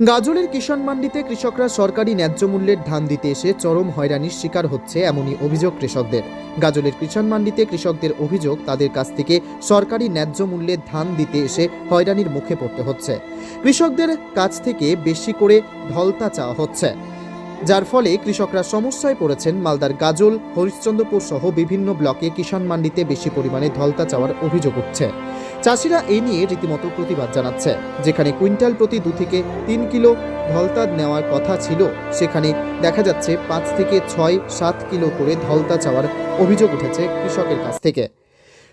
গাজলের কিষাণ মান্ডিতে কৃষকরা সরকারি ন্যায্য মূল্যের ধান দিতে এসে চরম হয়রানির শিকার হচ্ছে এমনই অভিযোগ কৃষকদের। গাজলের কিষাণ মান্ডিতে কৃষকদের অভিযোগ, তাদের কাছ থেকে সরকারি ন্যায্য মূল্যের ধান দিতে এসে হয়রানির মুখে পড়তে হচ্ছে। কৃষকদের কাছ থেকে বেশি করে ধলতা চাওয়া হচ্ছে। যার ফলে কৃষকরা সমস্যায় পড়েছেন মালদার গাজল, হরিশ্চন্দ্রপুর সহ বিভিন্ন ব্লকে কিষাণ মান্ডিতে বেশি পরিমাণে ধলতা চাওয়ার অভিযোগ উঠছে। চাষিরা এই নিয়ে রীতিমতো প্রতিবাদ জানাচ্ছে। যেখানে কুইন্টাল প্রতি দু থেকে তিন কিলো ধলতা নেওয়ার কথা ছিল, সেখানে দেখা যাচ্ছে পাঁচ থেকে ছয়, সাত কিলো করে ধলতা চাওয়ার অভিযোগ উঠেছে কৃষকের কাছ থেকে।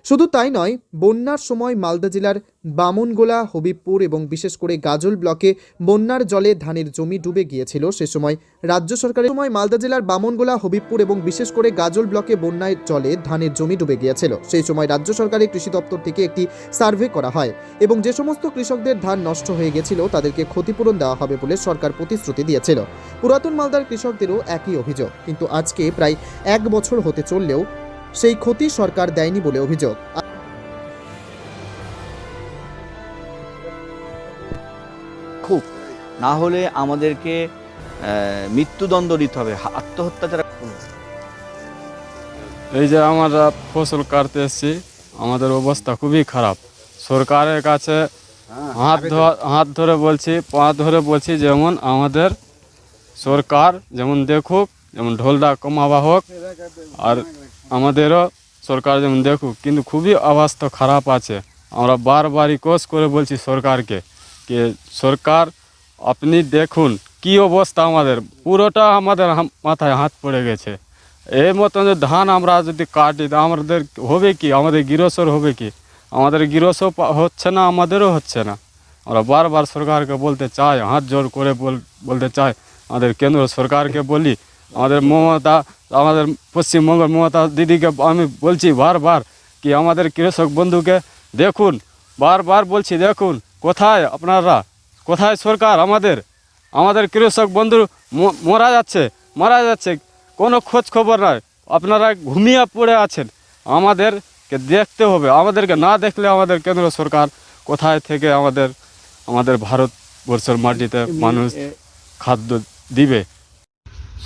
শুধু তাই নয়, বন্যার সময় মালদা জেলার বামনগোলা, হবিবপুর এবং বিশেষ করে গাজল ব্লকে বন্যার জলে ধানের জমি ডুবে গিয়েছিল। সে সময় রাজ্য সরকারের সময় মালদা জেলার বামনগোলা, হবিবপুর এবং বিশেষ করে গাজল ব্লকে বন্যায় জলে ধানের জমি ডুবে গিয়েছিল। সেই সময় রাজ্য সরকারের কৃষি দপ্তর থেকে একটি সার্ভে করা হয় এবং যে সমস্ত কৃষকদের ধান নষ্ট হয়ে গেছিল তাদেরকে ক্ষতিপূরণ দেওয়া হবে বলে সরকার প্রতিশ্রুতি দিয়েছিল। পুরাতন মালদার কৃষকদেরও একই অভিযোগ। কিন্তু আজকে প্রায় এক বছর হতে চললেও সেই ক্ষতি সরকার দেয়নি বলে অভিযোগ। খুব। না হলে আমাদেরকে মৃত্যুদণ্ড দিতে হবে। আত্মহত্যা ছাড়া এই যে আমরা ফসল কাটতে এসেছি আমাদের অবস্থা খুবই খারাপ। সরকারের কাছে হাত ধ- হাত ধরে বলছি পা ধরে বলছি যেমন আমাদের সরকার যেমন দেখুক যেমন ঢোলটা কমাবা হোক আর আমাদেরও সরকার যেমন দেখুক, কিন্তু খুবই অবস্থা খারাপ আছে। আমরা বারবার রিকোয়েস্ট করে বলছি সরকারকে যে, সরকার, আপনি দেখুন কি অবস্থা আমাদের। পুরোটা আমাদের মাথায় হাত পড়ে গেছে। এই মতন যে ধান আমরা যদি কাটি, তা আমাদের হবে কি? আমাদের গৃহসর হবে কি? আমাদের গৃহস হচ্ছে না, আমাদেরও হচ্ছে না। আমরা বারবার সরকারকে বলতে চাই, হাত জোর করে বল- বলতে চাই, আমাদের কেন্দ্র সরকারকে বলি আমাদের মমতা আমাদের পশ্চিমবঙ্গের মমতা দিদিকে আমি বলছি বারবার কি আমাদের কৃষক বন্ধুকে দেখুন বারবার বলছি দেখুন কোথায় আপনারা? কোথায় সরকার আমাদের? আমাদের কৃষক বন্ধু মারা যাচ্ছে মারা যাচ্ছে কোনো খোঁজ খবর নয় আপনারা ঘুমিয়ে পড়ে আছেন। আমাদেরকে দেখতে হবে। আমাদেরকে না দেখলে আমাদের কেন্দ্র সরকার কোথায় থেকে আমাদের আমাদের ভারতবর্ষের মাটিতে মানুষ খাদ্য দিবে?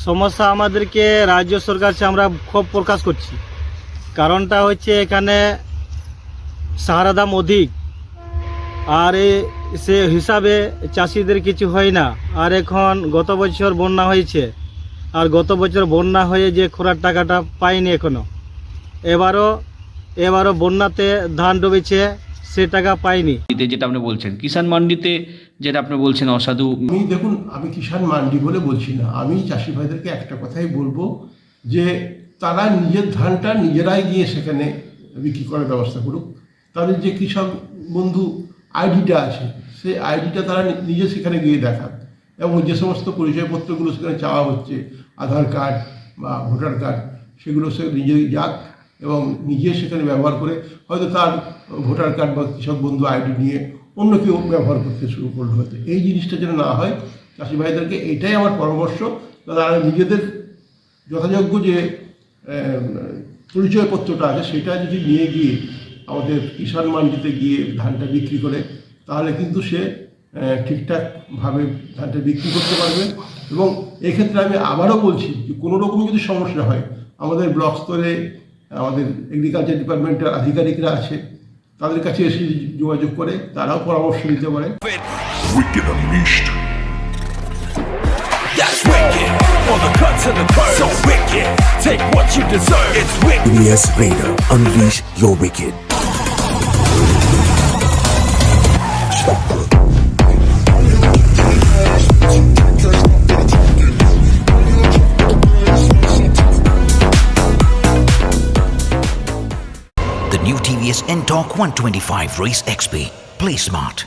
সমস্যা আমাদেরকে রাজ্য সরকার চেয়ে আমরা ক্ষোভ প্রকাশ করছি। কারণটা হচ্ছে এখানে সাহারা দাম অধিক। আর সে হিসাবে চাষিদের কিছু হয় না। আর এখন গত বছর বন্যা হয়েছে। আর গত বছর বন্যা হয়ে যে খোরার টাকাটা পাইনি এখনও এবারও এবারও বন্যাতে ধান ডুবেছে, সে টাকা মান্ডিতে যেটা আপনি বলছেন, কিষাণ মান্ডিতে যেটা আপনি বলছেন, অসাধু আমি দেখুন, আমি কিষাণ মান্ডি বলে বলছি না। আমি চাষি ভাইদেরকে একটা কথাই বলব যে, তারা নিজের ধানটা নিজেরাই গিয়ে সেখানে বিক্রি করার ব্যবস্থা করুক। তাদের যে কৃষক বন্ধু আইডিটা আছে, সেই আইডিটা তারা নিজে সেখানে গিয়ে দেখাক। এবং যে সমস্ত পরিচয়পত্রগুলো সেখানে চাওয়া হচ্ছে, আধার কার্ড বা ভোটার কার্ড, সেগুলো সে নিজেই যাক এবং নিজে সেখানে ব্যবহার করে, হয়তো তার ভোটার কার্ড বা কৃষক বন্ধু আইডি নিয়ে অন্য কেউ ব্যবহার করতে শুরু করল হয়তো। এই জিনিসটা যেন না হয়, চাষি ভাইদেরকে এটাই আমার পরামর্শ। তারা নিজেদের যথাযোগ্য যে পরিচয়পত্রটা আছে, সেটা যদি নিয়ে গিয়ে আমাদের কিষাণ মান্ডিতে গিয়ে ধানটা বিক্রি করে, তাহলে কিন্তু সে ঠিকঠাকভাবে ধানটা বিক্রি করতে পারবে। এবং এক্ষেত্রে আমি আবারও বলছি যে, কোনো রকম যদি সমস্যা হয়, আমাদের ব্লক স্তরে আমাদের এগ্রিকালচার ডিপার্টমেন্টের আধিকারিকরা আছে তাদের কাছে এসে যোগাযোগ করে তারাও পরামর্শ দিতে পারে Wicked Unleashed. That's wicked. For the cut to the curve. So wicked. Take what you deserve. It's wicked. Ilyas Raider, unleash your wicked. is NTORQ 125 Race XP. Play smart.